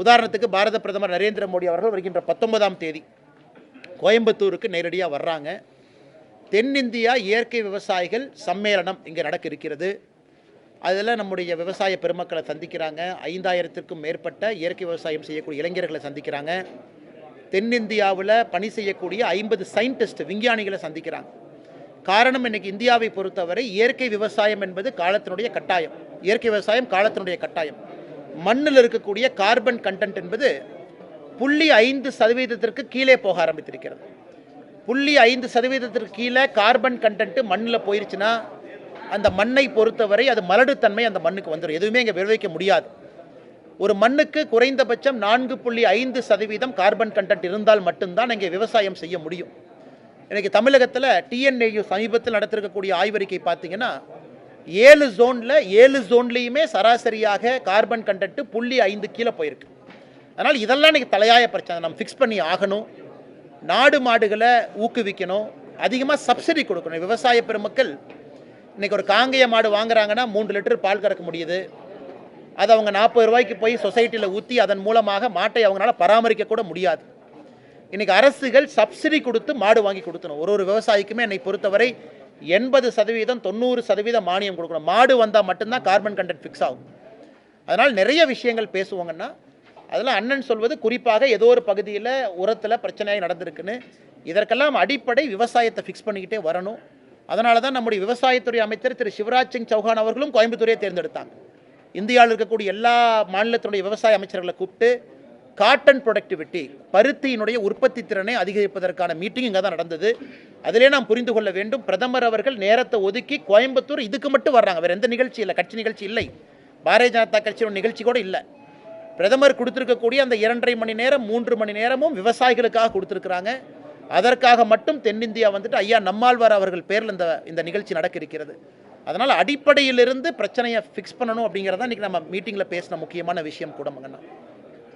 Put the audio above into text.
உதாரணத்துக்கு பாரத பிரதமர் நரேந்திர மோடி அவர்கள் வருகின்ற பத்தொன்பதாம் தேதி கோயம்புத்தூருக்கு நேரடியாக வர்றாங்க. தென்னிந்தியா இயற்கை விவசாயிகள் சம்மேளனம் இங்கே நடக்க இருக்கிறது. அதில் நம்முடைய விவசாய பெருமக்களை சந்திக்கிறாங்க. ஐந்தாயிரத்திற்கும் மேற்பட்ட இயற்கை விவசாயம் செய்யக்கூடிய இளைஞர்களை சந்திக்கிறாங்க. தென்னிந்தியாவில் பணி செய்யக்கூடிய ஐம்பது சயின்டிஸ்ட் விஞ்ஞானிகளை சந்திக்கிறாங்க. காரணம் இன்னைக்கு இந்தியாவை பொறுத்தவரை இயற்கை விவசாயம் என்பது காலத்தினுடைய கட்டாயம். இயற்கை விவசாயம் காலத்தினுடைய கட்டாயம். மண்ணில் இருக்கக்கூடிய கார்பன் கண்டென்ட் என்பது புள்ளி ஐந்து சதவீதத்திற்கு கீழே போக ஆரம்பித்திருக்கிறது. புள்ளி ஐந்து சதவீதத்திற்கு கீழே கார்பன் கண்டென்ட் மண்ணில் போயிருச்சுன்னா அந்த மண்ணை பொறுத்தவரை அது மலடுத்தன்மை அந்த மண்ணுக்கு வந்துடும் எதுவுமே இங்கே விளைவிக்க முடியாது. ஒரு மண்ணுக்கு குறைந்தபட்சம் நான்கு புள்ளி ஐந்து சதவீதம் கார்பன் கண்டென்ட் இருந்தால் மட்டும்தான் இங்கே விவசாயம் செய்ய முடியும். இன்னைக்கு தமிழகத்தில் டிஎன்ஏயு சமீபத்தில் நடத்திருக்கக்கூடிய ஆய்வறிக்கை பார்த்தீங்கன்னா ஏழு ஜோனில் ஏழு ஜோன்லேயுமே சராசரியாக கார்பன் கண்டென்ட் புள்ளி ஐந்து கீழே போயிருக்கு. அதனால் இதெல்லாம் இன்னைக்கு தலையாய பிரச்சனை. நம்ம ஃபிக்ஸ் பண்ணி ஆகணும். நாடு மாடுகளை ஊக்குவிக்கணும். அதிகமாக சப்சிடி கொடுக்கணும். விவசாய பெருமக்கள் இன்றைக்கி ஒரு காங்கேய மாடு வாங்குறாங்கன்னா மூன்று லிட்டர் பால் கறக்க முடியுது. அதை அவங்க நாற்பது ரூபாய்க்கு போய் சொசைட்டியில் ஊற்றி அதன் மூலமாக மாட்டை அவங்களால பராமரிக்க கூட முடியாது. இன்றைக்கி அரசுகள் சப்சிடி கொடுத்து மாடு வாங்கி கொடுத்தணும். ஒரு ஒரு விவசாயிக்குமே என்னை பொறுத்தவரை எண்பது சதவீதம் தொண்ணூறு சதவீதம் மானியம் கொடுக்கணும். மாடு வந்தால் மட்டும்தான் கார்பன் கண்டென்ட் ஃபிக்ஸ் ஆகும். அதனால் நிறைய விஷயங்கள் பேசுவாங்கன்னா அதெல்லாம் அண்ணன் சொல்வது குறிப்பாக ஏதோ ஒரு பகுதியில் உரத்தில் பிரச்சனையாக நடந்திருக்குன்னு இதற்கெல்லாம் அடிப்படை விவசாயத்தை ஃபிக்ஸ் பண்ணிக்கிட்டே வரணும். அதனால தான் நம்முடைய விவசாயத்துறை அமைச்சர் திரு சிவராஜ் சிங் சௌஹான் அவர்களும் கோயம்புத்தூரையே தேர்ந்தெடுத்தாங்க. இந்தியாவில் இருக்கக்கூடிய எல்லா மாநிலத்தினுடைய விவசாய அமைச்சர்களை கூப்பிட்டு காட்டன் ப்ரொடக்டிவிட்டி பருத்தியினுடைய உற்பத்தி திறனை அதிகரிப்பதற்கான மீட்டிங் இங்கே தான் நடந்தது. அதிலே நாம் புரிந்து கொள்ள வேண்டும் பிரதமர் அவர்கள் நேரத்தை ஒதுக்கி கோயம்புத்தூர் இதுக்கு மட்டும் வர்றாங்க. வேறு எந்த நிகழ்ச்சி இல்லை கட்சி நிகழ்ச்சி இல்லை. பாரதிய ஜனதா கட்சியோட நிகழ்ச்சி கூட இல்லை. பிரதமர் கொடுத்துருக்கக்கூடிய அந்த இரண்டரை மணி நேரம் மூன்று மணி நேரமும் விவசாயிகளுக்காக கொடுத்துருக்குறாங்க. அதற்காக மட்டும் தென்னிந்தியா வந்துட்டு ஐயா நம்மாழ்வார் அவர்கள் பேரில் இந்த இந்த நிகழ்ச்சி நடக்க இருக்கிறது அதனால் அடிப்படையிலிருந்து பிரச்சனையை ஃபிக்ஸ் பண்ணணும் அப்படிங்கிறத இன்றைக்கி நம்ம மீட்டிங்கில் பேசின முக்கியமான விஷயம் கூட மங்கண்ணா